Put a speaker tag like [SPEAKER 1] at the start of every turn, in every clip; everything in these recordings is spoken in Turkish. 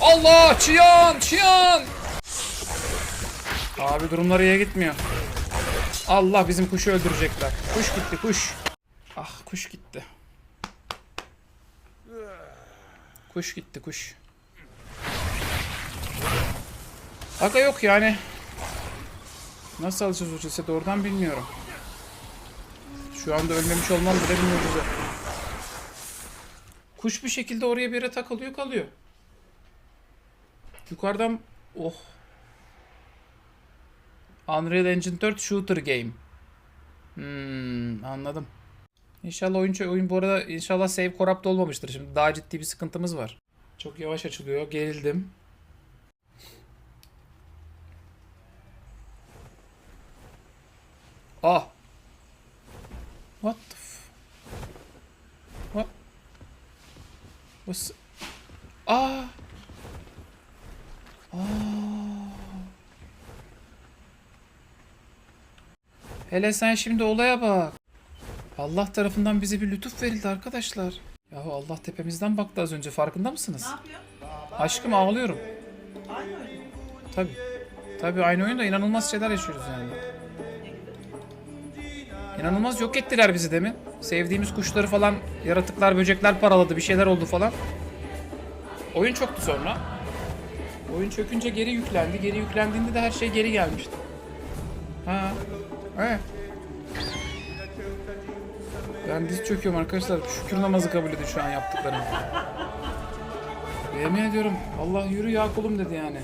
[SPEAKER 1] Allah Çiyan Çiyan. Abi durumlar iyiye gitmiyor. Allah bizim kuşu öldürecekler. Kuş gitti kuş. Ah kuş gitti. Kuş gitti kuş. Aga yok yani. Nasıl alacağız o cesedi oradan bilmiyorum. Şu anda ölmemiş olmam bile bir mucize. Kuş bir şekilde oraya bir yere takılıyor kalıyor. Yukarıdan oh. Unreal Engine 4 Shooter Game. Hmm, anladım. İnşallah oyun, oyun bu arada inşallah save corrupt olmamıştır. Şimdi daha ciddi bir sıkıntımız var. Çok yavaş açılıyor. Gerildim. Ah. What the f... What? What's... Ah. Hele sen şimdi olaya bak. Allah tarafından bize bir lütuf verildi arkadaşlar. Yahu Allah tepemizden baktı az önce farkında mısınız?
[SPEAKER 2] Ne yapıyor?
[SPEAKER 1] Aşkım ağlıyorum.
[SPEAKER 2] Aynı oyun?
[SPEAKER 1] Tabi. Tabi aynı oyunda inanılmaz şeyler yaşıyoruz yani. İnanılmaz yok ettiler bizi demin. Sevdiğimiz kuşları falan, yaratıklar, böcekler paraladı, bir şeyler oldu falan. Oyun çöktü sonra. Oyun çökünce geri yüklendi. Geri yüklendiğinde de her şey geri gelmişti. Ha. Evet. Ben diz çöküyorum arkadaşlar. Şükür namazı kabul edin şu an yaptıklarım. Yemin ediyorum Allah yürü ya kulum dedi yani.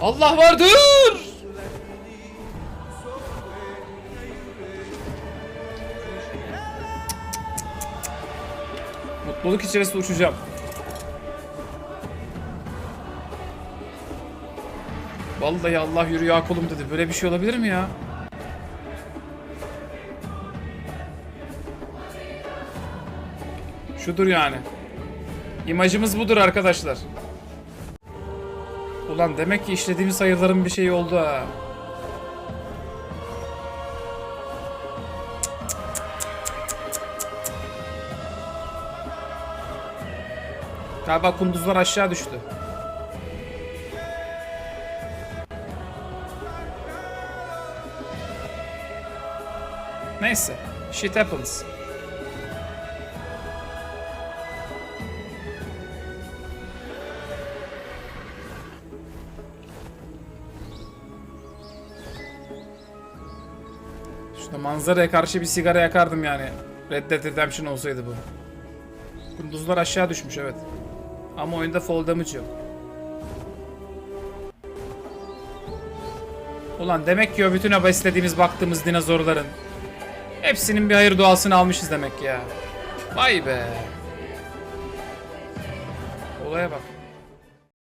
[SPEAKER 1] Allah vardır! Mutluluk içerisinde uçacağım. Vallahi Allah yürü ya kulum dedi. Böyle bir şey olabilir mi ya? Şudur yani. İmajımız budur arkadaşlar. Ulan demek ki işlediğimiz sayıların bir şeyi oldu ha. Galiba kunduzlar aşağı düştü. Neyse. Shit happens. Şurada manzaraya karşı bir sigara yakardım yani. Red Dead Redemption olsaydı bu. Kunduzlar aşağı düşmüş evet. Ama oyunda fall damage yok. Ulan demek ki o bütün o beslediğimiz baktığımız dinozorların hepsinin bir hayır duasını almışız demek ya. Vay be. Olaya bak.